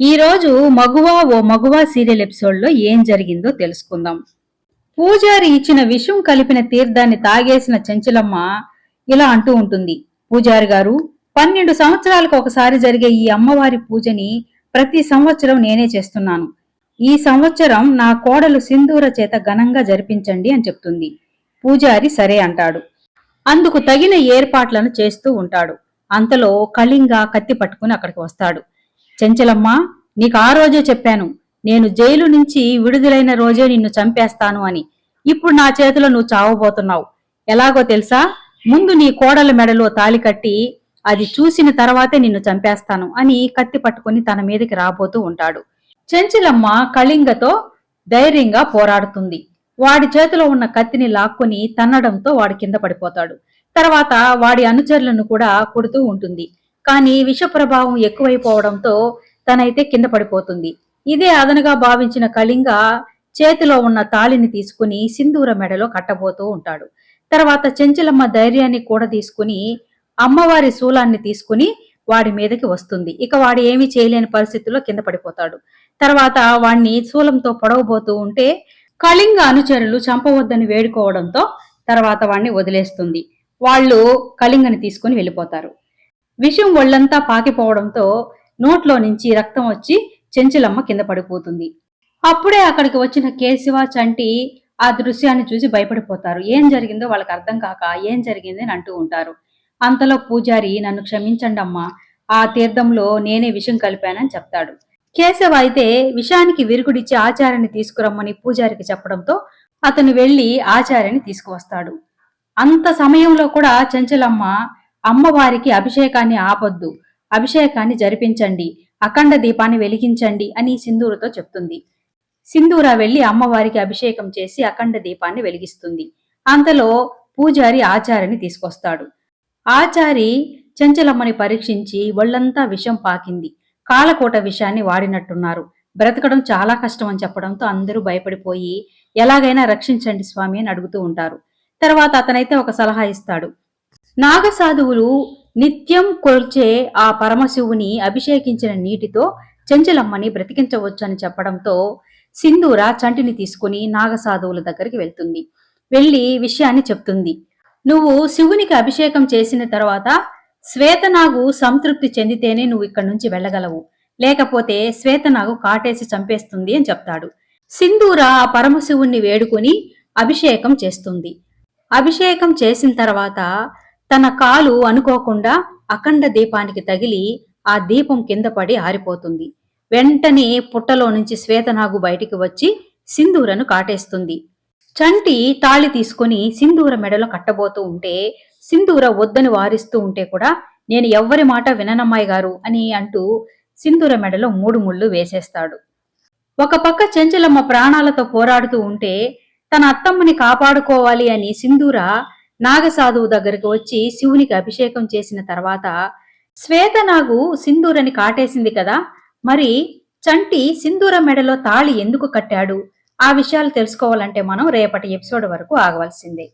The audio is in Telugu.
ఈ రోజు మగువ ఓ మగువ సీరియల్ ఎపిసోడ్లో ఏం జరిగిందో తెలుసుకుందాం. పూజారి ఇచ్చిన విషం కలిపిన తీర్థాన్ని తాగేసిన చెంచలమ్మ ఇలా అంటూ ఉంటుంది. పూజారి గారు పన్నెండు సంవత్సరాలకు ఒకసారి జరిగే ఈ అమ్మవారి పూజని ప్రతి సంవత్సరం నేనే చేస్తున్నాను. ఈ సంవత్సరం నా కోడలు సింధూర చేత ఘనంగా జరిపించండి అని చెప్తుంది. పూజారి సరే అంటాడు. అందుకు తగిన ఏర్పాట్లను చేస్తూ ఉంటాడు. అంతలో కళింగ కత్తి పట్టుకుని అక్కడికి వస్తాడు. చెంచలమ్మ నీకు ఆ రోజే చెప్పాను నేను జైలు నుంచి విడుదలైన రోజే నిన్ను చంపేస్తాను అని. ఇప్పుడు నా చేతిలో నువ్వు చావబోతున్నావు. ఎలాగో తెలుసా? ముందు నీ కోడల మెడలో తాలి కట్టి అది చూసిన తర్వాతే నిన్ను చంపేస్తాను అని కత్తి పట్టుకుని తన మీదకి రాబోతూ ఉంటాడు. చెంచలమ్మ కళింగతో ధైర్యంగా పోరాడుతుంది. వాడి చేతిలో ఉన్న కత్తిని లాక్కుని తన్నడంతో వాడు కింద పడిపోతాడు. తర్వాత వాడి అనుచరులను కూడా కొడుతూ ఉంటుంది. కానీ విష ప్రభావం ఎక్కువైపోవడంతో తనైతే కింద పడిపోతుంది. ఇదే అదనగా భావించిన కళింగ చేతిలో ఉన్న తాళిని తీసుకుని సింధూర మెడలో కట్టబోతూ ఉంటాడు. తర్వాత చెంచలమ్మ ధైర్యాన్ని కూడా తీసుకుని అమ్మవారి శూలాన్ని తీసుకుని వాడి మీదకి వస్తుంది. ఇక వాడు ఏమీ చేయలేని పరిస్థితుల్లో కింద పడిపోతాడు. తర్వాత వాణ్ణి శూలంతో పొడవబోతూ ఉంటే కళింగ అనుచరులు చంపవద్దని వేడుకోవడంతో తర్వాత వాణ్ణి వదిలేస్తుంది. వాళ్ళు కళింగని తీసుకుని వెళ్ళిపోతారు. విషం ఒళ్ళంతా పాకిపోవడంతో నోట్లో నుంచి రక్తం వచ్చి చెంచలమ్మ కింద పడిపోతుంది. అప్పుడే అక్కడికి వచ్చిన కేశవ చంటి ఆ దృశ్యాన్ని చూసి భయపడిపోతారు. ఏం జరిగిందో వాళ్ళకి అర్థం కాక ఏం జరిగింది అని అంటూ ఉంటారు. అంతలో పూజారి నన్ను క్షమించండి అమ్మా ఆ తీర్థంలో నేనే విషం కలిపానని చెప్తాడు. కేశవ అయితే విషానికి విరుగుడిచ్చి ఆచార్యని తీసుకురమ్మని పూజారికి చెప్పడంతో అతను వెళ్ళి ఆచార్యని తీసుకువస్తాడు. అంత సమయంలో కూడా చెంచలమ్మ అమ్మవారికి అభిషేకాన్ని ఆపొద్దు అభిషేకాన్ని జరిపించండి అఖండ దీపాన్ని వెలిగించండి అని సింధూరుతో చెప్తుంది. సింధూర వెళ్ళి అమ్మవారికి అభిషేకం చేసి అఖండ దీపాన్ని వెలిగిస్తుంది. అంతలో పూజారి ఆచార్యని తీసుకొస్తాడు. ఆచారి చెంచలమ్మని పరీక్షించి ఒళ్ళంతా విషం పాకింది. కాలకోట విషాన్ని వాడినట్టున్నారు. బ్రతకడం చాలా కష్టం అని చెప్పడంతో అందరూ భయపడిపోయి ఎలాగైనా రక్షించండి స్వామి అని అడుగుతూ ఉంటారు. తర్వాత అతనైతే ఒక సలహా ఇస్తాడు. నాగసాధువులు నిత్యం కొల్చే ఆ పరమశివుని అభిషేకించిన నీటితో చెంచలమ్మని బ్రతికించవచ్చని చెప్పడంతో సింధూర చంటిని తీసుకుని నాగసాధువుల దగ్గరికి వెళ్తుంది. వెళ్ళి విషయాన్ని చెప్తుంది. నువ్వు శివునికి అభిషేకం చేసిన తర్వాత శ్వేతనాగు సంతృప్తి చెందితేనే నువ్వు ఇక్కడి నుంచి వెళ్ళగలవు. లేకపోతే శ్వేతనాగు కాటేసి చంపేస్తుంది అని చెప్తాడు. సింధూర ఆ పరమశివుణ్ణి వేడుకుని అభిషేకం చేస్తుంది. అభిషేకం చేసిన తర్వాత తన కాలు అనుకోకుండా అఖండ దీపానికి తగిలి ఆ దీపం కింద పడి ఆరిపోతుంది. వెంటనే పుట్టలో నుంచి శ్వేతనాగు బయటికి వచ్చి సింధూరను కాటేస్తుంది. చంటి తాళి తీసుకుని సింధూర మెడలో కట్టబోతూ ఉంటే సింధూర వద్దని వారిస్తూ ఉంటే కూడా నేను ఎవ్వరి మాట విననమ్మాయి గారు అని అంటూ సింధూర మెడలో మూడు ముళ్ళు వేసేస్తాడు. ఒక పక్క చెంచలమ్మ ప్రాణాలతో పోరాడుతూ ఉంటే తన అత్తమ్మని కాపాడుకోవాలి అని సింధూర నాగసాధువు దగ్గరికి వచ్చి శివునికి అభిషేకం చేసిన తర్వాత శ్వేతనాగు సింధూరని కాటేసింది కదా మరి చంటి సింధూర మెడలో తాళి ఎందుకు కట్టాడు? ఆ విషయాలు తెలుసుకోవాలంటే మనం రేపటి ఎపిసోడ్ వరకు ఆగవలసిందే.